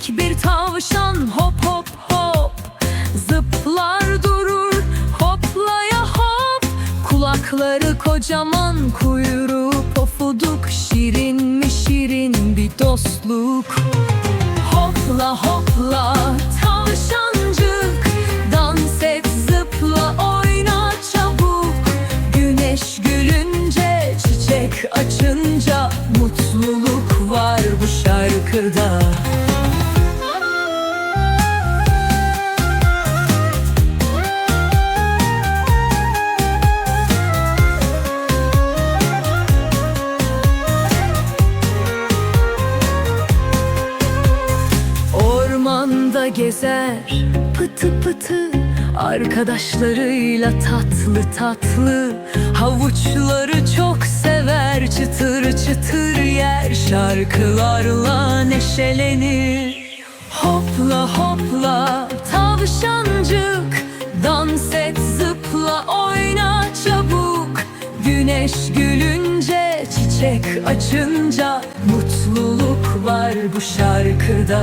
Minik bir tavşan hop hop hop. Zıplar durur hoplaya hop. Kulakları kocaman kuyruğu pofuduk. Şirin mi şirin bir dostluk. Hopla hopla tavşancık. Dans et zıpla oyna çabuk. Güneş gülünce çiçek açınca Mutluluk var bu şarkıda gezer. Pıtı pıtı Arkadaşlarıyla tatlı tatlı. Havuçları çok sever Çıtır çıtır yer. Şarkılarla neşelenir. Hopla hopla tavşancık. Dans et zıpla oyna çabuk. Güneş gülünce çiçek açınca Mutluluk var bu şarkıda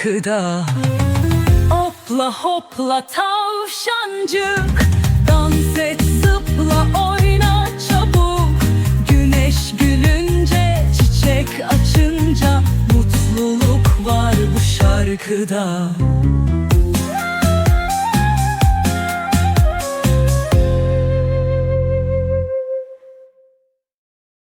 şarkıda. Hopla hopla tavşancık. Dans et zıpla oyna çabuk. Güneş gülünce çiçek açınca Mutluluk var bu şarkıda